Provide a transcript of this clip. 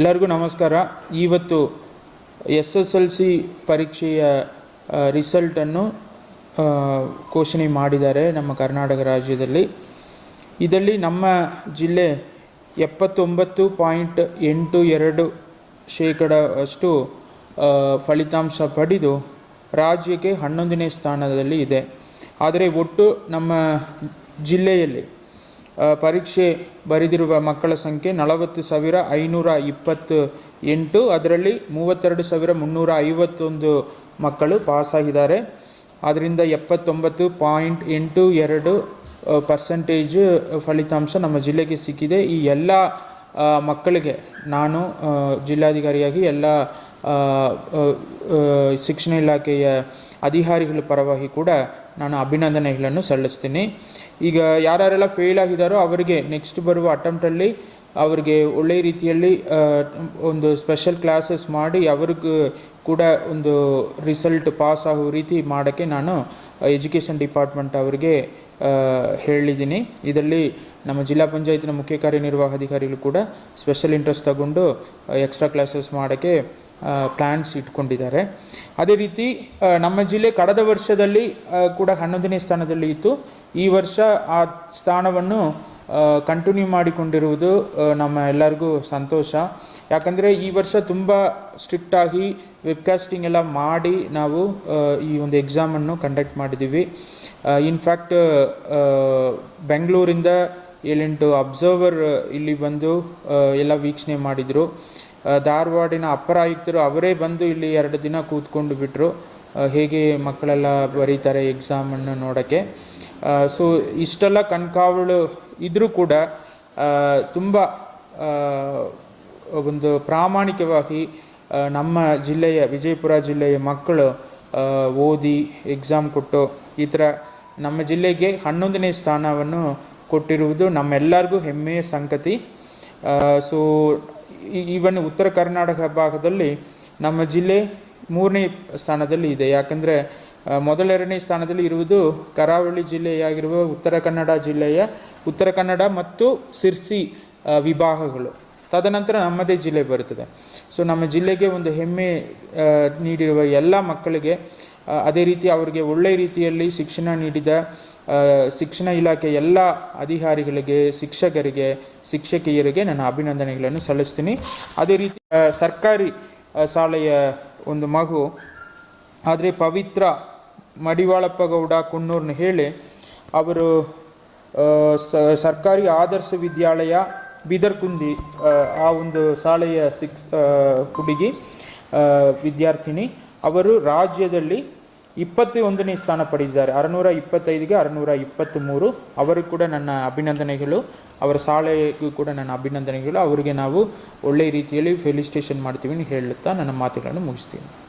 ಎಲ್ಲರಿಗೂ ನಮಸ್ಕಾರ. ಇವತ್ತು ಎಸ್ ಎಸ್ ಎಲ್ ಸಿ ಪರೀಕ್ಷೆಯ ರಿಸಲ್ಟನ್ನು ಘೋಷಣೆ ಮಾಡಿದ್ದಾರೆ ನಮ್ಮ ಕರ್ನಾಟಕ ರಾಜ್ಯದಲ್ಲಿ. ಇದರಲ್ಲಿ ನಮ್ಮ ಜಿಲ್ಲೆ ಎಪ್ಪತ್ತೊಂಬತ್ತು ಪಾಯಿಂಟ್ ಎಂಟು ಎರಡು ಶೇಕಡವಷ್ಟು ಫಲಿತಾಂಶ ಪಡೆದು ರಾಜ್ಯಕ್ಕೆ ಹನ್ನೊಂದನೇ ಸ್ಥಾನದಲ್ಲಿ ಇದೆ. ಆದರೆ ಒಟ್ಟು ನಮ್ಮ ಜಿಲ್ಲೆಯಲ್ಲಿ ಪರೀಕ್ಷೆ ಬರೆದಿರುವ ಮಕ್ಕಳ ಸಂಖ್ಯೆ ನಲವತ್ತು ಸಾವಿರ ಐನೂರ ಇಪ್ಪತ್ತು ಎಂಟು. ಅದರಲ್ಲಿ ಮೂವತ್ತೆರಡು ಸಾವಿರ ಮುನ್ನೂರ ಐವತ್ತೊಂದು ಮಕ್ಕಳು ಪಾಸಾಗಿದ್ದಾರೆ. ಅದರಿಂದ ಎಪ್ಪತ್ತೊಂಬತ್ತು ಪಾಯಿಂಟ್ ಎಂಟು ಎರಡು ಪರ್ಸೆಂಟೇಜ್ ಫಲಿತಾಂಶ ನಮ್ಮ ಜಿಲ್ಲೆಗೆ ಸಿಕ್ಕಿದೆ. ಈ ಎಲ್ಲ ಮಕ್ಕಳಿಗೆ ನಾನು ಜಿಲ್ಲಾಧಿಕಾರಿಯಾಗಿ ಎಲ್ಲ ಶಿಕ್ಷಣ ಇಲಾಖೆಯ ಅಧಿಕಾರಿಗಳ ಪರವಾಗಿ ಕೂಡ ನಾನು ಅಭಿನಂದನೆಗಳನ್ನು ಸಲ್ಲಿಸ್ತೀನಿ. ಈಗ ಯಾರ್ಯಾರೆಲ್ಲ ಫೇಲ್ ಆಗಿದ್ದಾರೋ ಅವರಿಗೆ ನೆಕ್ಸ್ಟ್ ಬರುವ ಅಟೆಂಪ್ಟಲ್ಲಿ ಅವರಿಗೆ ಒಳ್ಳೆಯ ರೀತಿಯಲ್ಲಿ ಒಂದು ಸ್ಪೆಷಲ್ ಕ್ಲಾಸಸ್ ಮಾಡಿ ಅವ್ರಿಗೂ ಕೂಡ ಒಂದು ರಿಸಲ್ಟ್ ಪಾಸ್ ಆಗೋ ರೀತಿ ಮಾಡೋಕ್ಕೆ ನಾನು ಎಜುಕೇಷನ್ ಡಿಪಾರ್ಟ್ಮೆಂಟ್ ಅವರಿಗೆ ಹೇಳಿದ್ದೀನಿ. ಇದರಲ್ಲಿ ನಮ್ಮ ಜಿಲ್ಲಾ ಪಂಚಾಯತಿನ ಮುಖ್ಯ ಕಾರ್ಯನಿರ್ವಾಹಕಾಧಿಕಾರಿಗಳು ಕೂಡ ಸ್ಪೆಷಲ್ ಇಂಟ್ರೆಸ್ಟ್ ತಗೊಂಡು ಎಕ್ಸ್ಟ್ರಾ ಕ್ಲಾಸಸ್ ಮಾಡೋಕ್ಕೆ ಪ್ಲ್ಯಾನ್ಸ್ ಇಟ್ಕೊಂಡಿದ್ದಾರೆ. ಅದೇ ರೀತಿ ನಮ್ಮ ಜಿಲ್ಲೆ ಕಳೆದ ವರ್ಷದಲ್ಲಿ ಕೂಡ ಹನ್ನೊಂದನೇ ಸ್ಥಾನದಲ್ಲಿ ಇತ್ತು. ಈ ವರ್ಷ ಆ ಸ್ಥಾನವನ್ನು ಕಂಟಿನ್ಯೂ ಮಾಡಿಕೊಂಡಿರುವುದು ನಮ್ಮ ಎಲ್ಲರಿಗೂ ಸಂತೋಷ. ಯಾಕಂದರೆ ಈ ವರ್ಷ ತುಂಬ ಸ್ಟ್ರಿಕ್ಟಾಗಿ ವೆಬ್ಕಾಸ್ಟಿಂಗ್ ಎಲ್ಲ ಮಾಡಿ ನಾವು ಈ ಒಂದು ಎಕ್ಸಾಮನ್ನು ಕಂಡಕ್ಟ್ ಮಾಡಿದ್ದೀವಿ. ಇನ್ಫ್ಯಾಕ್ಟ್ ಬೆಂಗಳೂರಿಂದ ಏಳೆಂಟು ಅಬ್ಸರ್ವರ್ ಇಲ್ಲಿ ಬಂದು ಎಲ್ಲ ವೀಕ್ಷಣೆ ಮಾಡಿದರು. ಧಾರವಾಡಿನ ಅಪ್ಪರ ಆಯುಕ್ತರು ಅವರೇ ಬಂದು ಇಲ್ಲಿ ಎರಡು ದಿನ ಕೂತ್ಕೊಂಡು ಬಿಟ್ಟರು ಹೇಗೆ ಮಕ್ಕಳೆಲ್ಲ ಬರೀತಾರೆ ಎಕ್ಸಾಮನ್ನು ನೋಡೋಕ್ಕೆ. ಸೊ ಇಷ್ಟೆಲ್ಲ ಕಣ್ಕಾವಳು ಇದ್ದರೂ ಕೂಡ ತುಂಬ ಒಂದು ಪ್ರಾಮಾಣಿಕವಾಗಿ ನಮ್ಮ ಜಿಲ್ಲೆಯ, ವಿಜಯಪುರ ಜಿಲ್ಲೆಯ ಮಕ್ಕಳು ಓದಿ ಎಕ್ಸಾಮ್ ಕೊಟ್ಟು ಈ ಥರ ನಮ್ಮ ಜಿಲ್ಲೆಗೆ ಹನ್ನೊಂದನೇ ಸ್ಥಾನವನ್ನು ಕೊಟ್ಟಿರುವುದು ನಮ್ಮೆಲ್ಲರಿಗೂ ಹೆಮ್ಮೆಯ ಸಂಗತಿ. ಸೊ ಈವನ್ ಉತ್ತರ ಕರ್ನಾಟಕ ಭಾಗದಲ್ಲಿ ನಮ್ಮ ಜಿಲ್ಲೆ ಮೂರನೇ ಸ್ಥಾನದಲ್ಲಿ ಇದೆ. ಯಾಕಂದರೆ ಮೊದಲೆರಡನೇ ಸ್ಥಾನದಲ್ಲಿ ಇರುವುದು ಕರಾವಳಿ ಜಿಲ್ಲೆಯಾಗಿರುವ ಉತ್ತರ ಕನ್ನಡ ಜಿಲ್ಲೆಯ ಉತ್ತರ ಕನ್ನಡ ಮತ್ತು ಸಿರ್ಸಿ ವಿಭಾಗಗಳು. ತದನಂತರ ನಮ್ಮದೇ ಜಿಲ್ಲೆ ಬರುತ್ತದೆ. ಸೊ ನಮ್ಮ ಜಿಲ್ಲೆಗೆ ಒಂದು ಹೆಮ್ಮೆ ನೀಡಿರುವ ಎಲ್ಲ ಮಕ್ಕಳಿಗೆ ಅದೇ ರೀತಿ ಅವರಿಗೆ ಒಳ್ಳೆಯ ರೀತಿಯಲ್ಲಿ ಶಿಕ್ಷಣ ನೀಡಿದ ಶಿಕ್ಷಣ ಇಲಾಖೆ ಎಲ್ಲ ಅಧಿಕಾರಿಗಳಿಗೆ ಶಿಕ್ಷಕರಿಗೆ ಶಿಕ್ಷಕಿಯರಿಗೆ ನನ್ನ ಅಭಿನಂದನೆಗಳನ್ನು ಸಲ್ಲಿಸ್ತೀನಿ. ಅದೇ ರೀತಿ ಸರ್ಕಾರಿ ಶಾಲೆಯ ಒಂದು ಮಗು ಆದರೆ ಪವಿತ್ರ ಮಡಿವಾಳಪ್ಪ ಗೌಡ ಕುನ್ನೂರ್ನ ಹೇಳಿ ಅವರು ಸರ್ಕಾರಿ ಆದರ್ಶ ವಿದ್ಯಾಲಯ ಬಿದರ್ಕುಂದಿ ಆ, ಆ ಒಂದು ಶಾಲೆಯ ಸಿಕ್ಸ್ ಹುಡುಗಿ ವಿದ್ಯಾರ್ಥಿನಿ. ಅವರು ರಾಜ್ಯದಲ್ಲಿ ಇಪ್ಪತ್ತೊಂದನೇ ಸ್ಥಾನ ಪಡೆದಿದ್ದಾರೆ. ಅರುನೂರ ಇಪ್ಪತ್ತೈದಿಗೆ ಅರನೂರ ಇಪ್ಪತ್ತ್ಮೂರು ಅವರು ಕೂಡ ನನ್ನ ಅಭಿನಂದನೆಗಳು. ಅವರ ಶಾಲೆಗೂ ಕೂಡ ನನ್ನ ಅಭಿನಂದನೆಗಳು. ಅವರಿಗೆ ನಾವು ಒಳ್ಳೆಯ ರೀತಿಯಲ್ಲಿ ಫೆಲಿಸ್ಟೇಷನ್ ಮಾಡ್ತೀವಿ ಹೇಳುತ್ತಾ ನನ್ನ ಮಾತುಗಳನ್ನು ಮುಗಿಸ್ತೀನಿ.